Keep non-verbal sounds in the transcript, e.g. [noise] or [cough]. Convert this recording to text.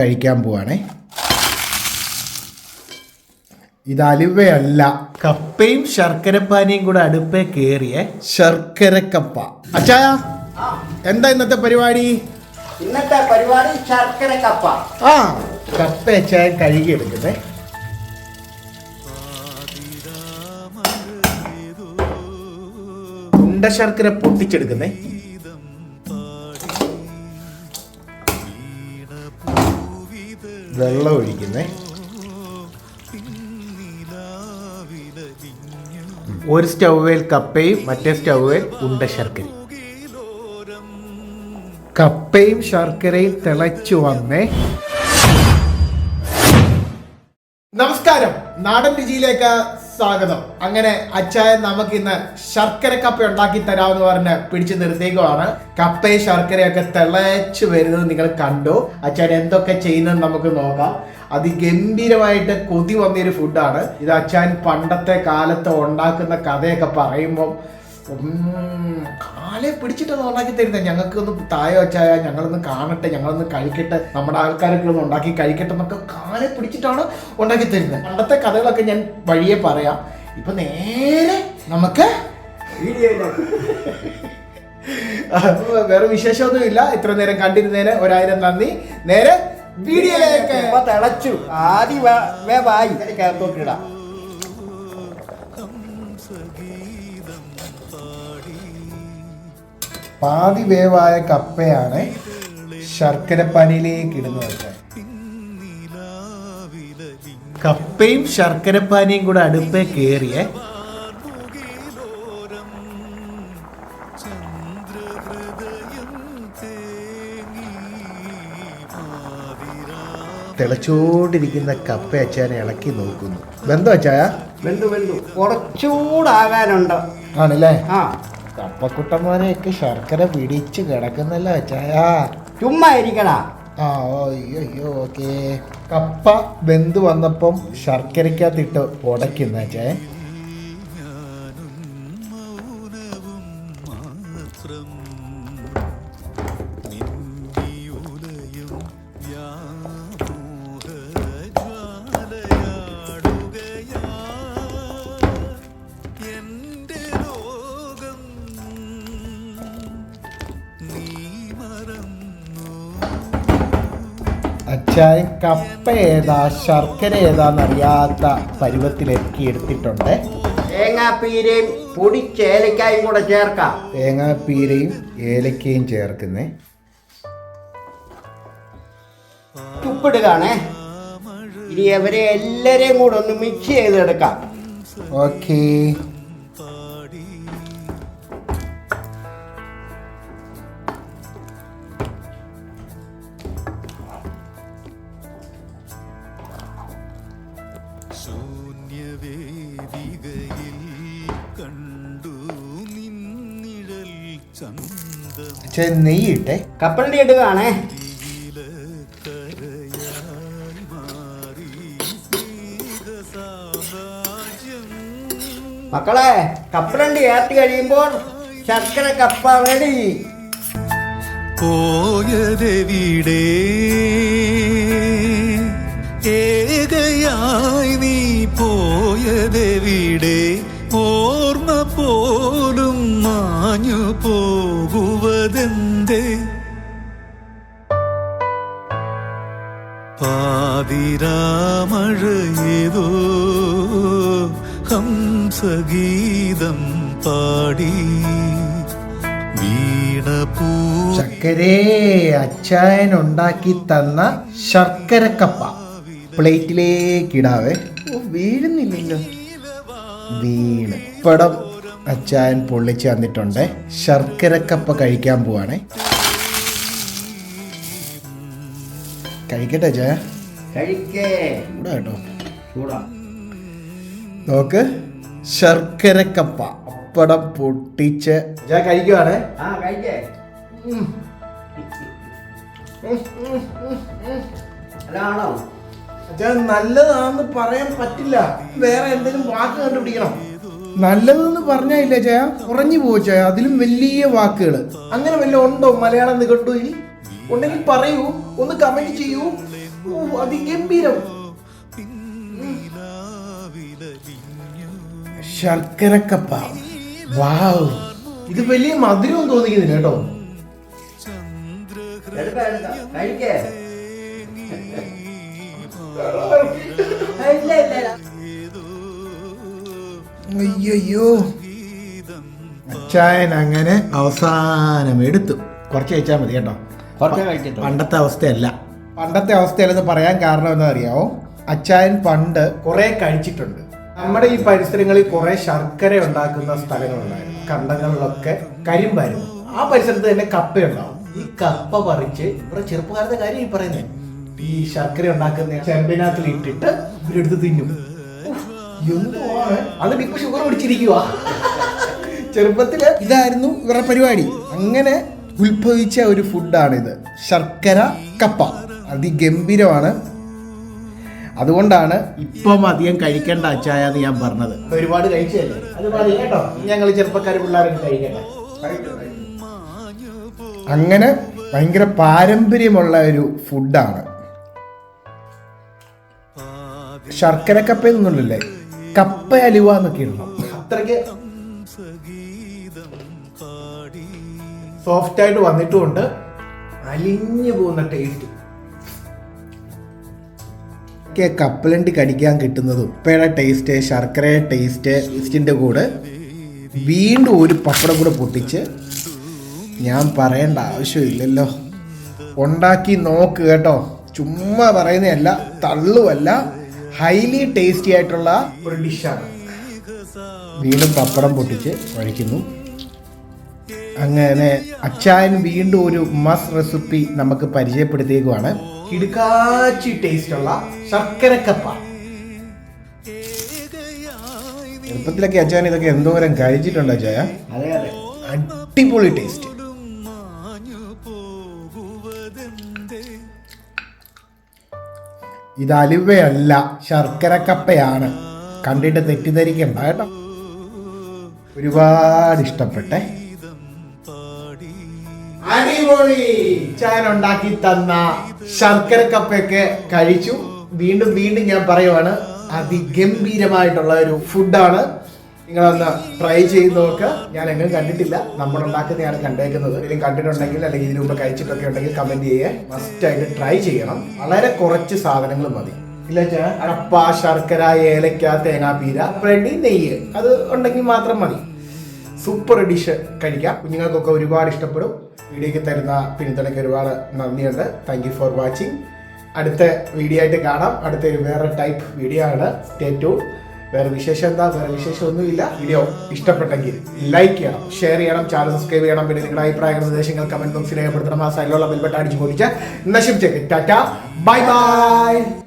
കഴിക്കാൻ പോവാണേ. ഇത് അലുവയല്ല. കപ്പയും ശർക്കരപ്പാനിയും കൂടെ അടുപ്പേ കേറിയ. ശർക്കരക്കപ്പ. അച്ചായ എന്താ ഇന്നത്തെ പരിപാടി? ഇന്നത്തെ പരിപാടി ശർക്കര കപ്പ ആ കപ്പ അച്ചായ കഴുകി എടുക്കട്ടെ ഉണ്ട ശർക്കര പൊട്ടിച്ചെടുക്കുന്നേ. വെള്ളം ഒഴിക്കുന്നേ. ഒരു സ്റ്റൗവേൽ കപ്പയും മറ്റേ സ്റ്റൗവേൽ ഉണ്ട ശർക്കരയും. കപ്പയും ശർക്കരയും തിളച്ചു വന്നേ. നമസ്കാരം. നാടൻ രുചിയിലേക്ക് സ്വാഗതം. അങ്ങനെ അച്ചായൻ നമുക്ക് ഇന്ന് ശർക്കര കപ്പ ഉണ്ടാക്കി തരാമെന്ന് പറഞ്ഞ് പിടിച്ചു നിർത്തിയേക്കുവാണ്. കപ്പയും ശർക്കരയൊക്കെ തിളച്ചു വരുന്നത് നിങ്ങൾ കണ്ടു. അച്ചായൻ എന്തൊക്കെ ചെയ്യുന്നത് നമുക്ക് നോക്കാം. അതിഗംഭീരമായിട്ട് കൊതി വന്നൊരു ഫുഡാണ് ഇത് അച്ചായൻ പണ്ടത്തെ കാലത്ത് ഉണ്ടാക്കുന്ന കഥയൊക്കെ പറയുമ്പോൾ കാലെ പിടിച്ചിട്ടൊന്ന് ഉണ്ടാക്കി തരുന്നത് ഞങ്ങൾക്ക് ഒന്ന് താഴെ വെച്ചായ ഞങ്ങളൊന്ന് കാണട്ടെ ഞങ്ങളൊന്ന് കഴിക്കട്ടെ നമ്മുടെ ആൾക്കാരൊക്കെ ഒന്ന് ഉണ്ടാക്കി കഴിക്കട്ടെ എന്നൊക്കെ കാലെ പിടിച്ചിട്ടാണ് ഉണ്ടാക്കി തരുന്നത് പണ്ടത്തെ കഥകളൊക്കെ ഞാൻ വഴിയെ പറയാം. ഇപ്പൊ നേരെ നമുക്ക് വേറെ വിശേഷമൊന്നുമില്ല. ഇത്ര നേരം കണ്ടിരുന്നേന് ഒരായിരം നന്ദി. നേരെ വീഡിയോയിലേക്ക്. തിളച്ചു. ആദ്യ കേട്ടോ ഇതിനകത്തോട്ടിടാം പാതി വേവായ കപ്പയാണ് ശർക്കരപ്പാനിയിലേക്ക് ഇടുന്നത്. വെച്ചാൽ കപ്പയും ശർക്കരപ്പാനിയും കൂടെ അടുപ്പേ കയറിയ തിളച്ചോണ്ടിരിക്കുന്ന കപ്പ അച്ചാനെ ഇളക്കി നോക്കുന്നു. ബന്ധു അച്ചായ? വെന്തു വെന്തു. കുറച്ചുകൂടാകാനുണ്ട് ആണല്ലേ? ആ. കപ്പക്കുട്ടന്മാരെയൊക്കെ ശർക്കര പിടിച്ച് കിടക്കുന്നല്ലോ ചായ? ചുമ്മാ ആ ഓ അയ്യോ അയ്യോ ഓക്കെ. കപ്പ വെന്ത് വന്നപ്പം ശർക്കരക്കകത്തിട്ട് ഉടയ്ക്കുന്ന അച്ചായ അച്ചായൻ കപ്പ ഏതാ ശർക്കര ഏതാന്നറിയാത്ത പരുവത്തിലേക്ക് എടുത്തിട്ടുണ്ട് തേങ്ങാപ്പീരയും പൊടിച്ചേലക്കായും കൂടെ ചേർക്കാം. തേങ്ങാപ്പീരയും ഏലക്കയും ചേർക്കുന്നേ. ഉപ്പിടുകയാണേ. ഇനി അവരെ എല്ലാരെയും കൂടെ ഒന്ന് മിക്സ് ചെയ്തെടുക്കാം. ഓക്കേ നെയ്യിട്ടെ കപ്പലണ്ടി ഇട്ട് കാണേ. മക്കളെ കപ്പലണ്ടി ഏർത്തി കഴിയുമ്പോൾ ശർക്കര കപ്പ റെഡി പോയതെവിടെ? ഏകയായി നീ പോയതെവിടെ? പോകുവതെന്തേ പാതിരാമഴ ഹംസഗീതം പാടി ശർക്കരേ അച്ചായൻ ഉണ്ടാക്കി തന്ന ശർക്കരക്കപ്പ. കപ്പ പ്ലേറ്റിലേക്കിടാവേ വീഴുന്നില്ലല്ലോ. വീണ്. പടം അച്ചായൻ പൊള്ളിച്ച് തന്നിട്ടുണ്ട്. ശർക്കരക്കപ്പ കഴിക്കാൻ പോവാണ്. കഴിക്കട്ടെ അച്ചായ? കഴിക്കേ. കൂടെ കേട്ടോ. ചൂടാ. നോക്ക്. ശർക്കരക്കപ്പ അപ്പടം പൊട്ടിച്ച്. ഞാൻ കഴിക്കുവാണ്? നല്ലതാണെന്ന് പറയാൻ പറ്റില്ല. വേറെ എന്തെങ്കിലും വാക്ക് കണ്ടുപിടിക്കണം. നല്ലതെന്ന് പറഞ്ഞില്ല ചായ കുറഞ്ഞു പോച്ചാ അതിലും വലിയ വാക്കുകൾ അങ്ങനെ വല്ല ഉണ്ടോ? മലയാളം നിഘണ്ടുവിൽ ഉണ്ടെങ്കിൽ പറയൂ. ഒന്ന് കമന്റ് ചെയ്യൂ. അതിഗംഭീരം. ശർക്കരക്കപ്പ. വാവ്. ഇത് വലിയ മധുരവും തോന്നിക്കുന്നില്ല കേട്ടോ. കഴിക്കേ? അയ്യോ അച്ചായൻ അങ്ങനെ അവസാനം എടുത്തു. കുറച്ച് കഴിച്ചാൽ മതി കേട്ടോ. പണ്ടത്തെ അവസ്ഥയല്ല. പണ്ടത്തെ അവസ്ഥയല്ലെന്ന് പറയാൻ കാരണം എന്താ അറിയാമോ അച്ചായൻ പണ്ട് കുറെ കഴിച്ചിട്ടുണ്ട്. നമ്മുടെ ഈ പരിസരങ്ങളിൽ കുറെ ശർക്കര ഉണ്ടാക്കുന്ന സ്ഥലങ്ങളുണ്ടായിരുന്നു. കണ്ടങ്ങളിലൊക്കെ കരിമ്പായിരുന്നു. ആ പരിസരത്ത് തന്നെ കപ്പയുണ്ടാവും. ഈ കപ്പ പറിച്ച് ഇവിടെ ചെറുപ്പകാലത്തെ കാര്യം ഈ പറയുന്നത് ഈ ശർക്കര ഉണ്ടാക്കുന്ന ചെമ്പിനകത്തിൽ ഇട്ടിട്ട് ഇവരെടുത്ത് തിന്നും. എന്തുവാണ് ഇപ്പൊ ഷുഗർ പിടിച്ചിരിക്കുക [laughs] ചെറുപ്പത്തിൽ ഇതായിരുന്നു ഇവരുടെ പരിപാടി. അങ്ങനെ ഉത്ഭവിച്ച ഒരു ഫുഡാണിത് ശർക്കര കപ്പ. അതിഗംഭീരമാണ്. അതുകൊണ്ടാണ് ഇപ്പം അധികം കഴിക്കേണ്ട അച്ചായ എന്ന് ഞാൻ പറഞ്ഞത്. ഒരുപാട് കഴിച്ചല്ലേ ഞങ്ങൾ ചെറുപ്പക്കാർ പിള്ളേരൊക്കെ കഴിക്കട്ടെ. അങ്ങനെ ഭയങ്കര പാരമ്പര്യമുള്ള ഒരു ഫുഡാണ് ശർക്കര കപ്പ എന്നൊന്നുമില്ലേ കപ്പ അലുവ എന്നൊക്കെ ഇടണം അത്രയ്ക്ക് സോഫ്റ്റ് ആയിട്ട് വന്നിട്ടുമുണ്ട്. അലിഞ്ഞു പോകുന്ന ടേസ്റ്റ് ഒക്കെ കപ്പലണ്ടി കടിക്കാൻ കിട്ടുന്നതും ഉപ്പയുടെ ടേസ്റ്റ് ശർക്കരയുടെ ടേസ്റ്റ് ടേസ്റ്റിന്റെ കൂടെ വീണ്ടും ഒരു പപ്പടം കൂടെ പൊട്ടിച്ച് ഞാൻ പറയേണ്ട ആവശ്യമില്ലല്ലോ. ഉണ്ടാക്കി നോക്ക് കേട്ടോ. ചുമ്മാ പറയുന്നതല്ല തള്ളുമല്ല ഹൈലി ടേസ്റ്റി ആയിട്ടുള്ള ഒരു ഡിഷാണ്. വീണ്ടും പപ്പടം പൊട്ടിച്ച് കഴിക്കുന്നു. അങ്ങനെ അച്ചായൻ വീണ്ടും ഒരു മസ് റെസിപ്പി നമുക്ക് പരിചയപ്പെടുത്തിയേക്കുവാണ്. കിടുക്കാച്ചി ടേസ്റ്റ് ഉള്ള ശർക്കരക്കപ്പ എളുപ്പത്തിലൊക്കെ അച്ചായൻ ഇതൊക്കെ എന്തോരം കഴിച്ചിട്ടുണ്ട് അച്ചായ? അതെ അതെ. അടിപൊളി ടേസ്റ്റ് ഇത് അലുവയല്ല ശർക്കര കപ്പയാണ് കണ്ടിട്ട് തെറ്റിദ്ധരിക്കണ്ട കേട്ടോ. ഒരുപാട് ഇഷ്ടപ്പെട്ടെ. അടിപൊളി. ചാൻ ഉണ്ടാക്കി തന്ന ശർക്കര കപ്പയൊക്കെ കഴിച്ചു. വീണ്ടും വീണ്ടും ഞാൻ പറയുവാണ് അതിഗംഭീരമായിട്ടുള്ള ഒരു ഫുഡാണ് നിങ്ങളൊന്ന് ട്രൈ ചെയ്ത് നോക്ക്. ഞാൻ എങ്ങും കണ്ടിട്ടില്ല. നമ്മൾ ഉണ്ടാക്കുന്നതാണ് കണ്ടേക്കുന്നത്. ഇതിലും കണ്ടിട്ടുണ്ടെങ്കിൽ അല്ലെങ്കിൽ ഇതിനു മുമ്പ് കഴിച്ചിട്ടൊക്കെ ഉണ്ടെങ്കിൽ ചെയ്യേ. മസ്റ്റ് ആയിട്ട് ട്രൈ ചെയ്യണം. വളരെ കുറച്ച് സാധനങ്ങൾ മതി. ഇല്ല ചാ കപ്പ ശർക്കര ഏലക്ക തേങ്ങാപ്പീര ബ്രെഡ് നെയ്യ്. അത് ഉണ്ടെങ്കിൽ മാത്രം മതി. സൂപ്പർ ഡിഷ് കഴിക്കാം. കുഞ്ഞുങ്ങൾക്കൊക്കെ ഒരുപാട് ഇഷ്ടപ്പെടും. വീഡിയോയ്ക്ക് തരുന്ന പിന്തുണയ്ക്ക് ഒരുപാട് നന്ദിയുണ്ട്. താങ്ക് യു ഫോർ വാച്ചിങ് അടുത്ത വീഡിയോ ആയിട്ട് കാണാം. അടുത്ത ഒരു വേറെ ടൈപ്പ് വീഡിയോ ആണ്. സ്റ്റേ ടു വേറെ വിശേഷം എന്താ? വേറെ വിശേഷം ഒന്നുമില്ല വീഡിയോ ഇഷ്ടപ്പെട്ടെങ്കിൽ ലൈക്ക് ചെയ്യണം ഷെയർ ചെയ്യണം ചാനൽ സബ്സ്ക്രൈബ് ചെയ്യണം. പിന്നെ നിങ്ങളുടെ അഭിപ്രായങ്ങൾ നിർദ്ദേശങ്ങൾ കമന്റ് ബോക്സിൽ രേഖപ്പെടുത്തണം. ആ സൈഡിലുള്ള ബിൽബട്ട് അടിച്ചു പൊളിച്ച് നശിപ്പിച്ചേക്ക് ടാറ്റ. Bye bye.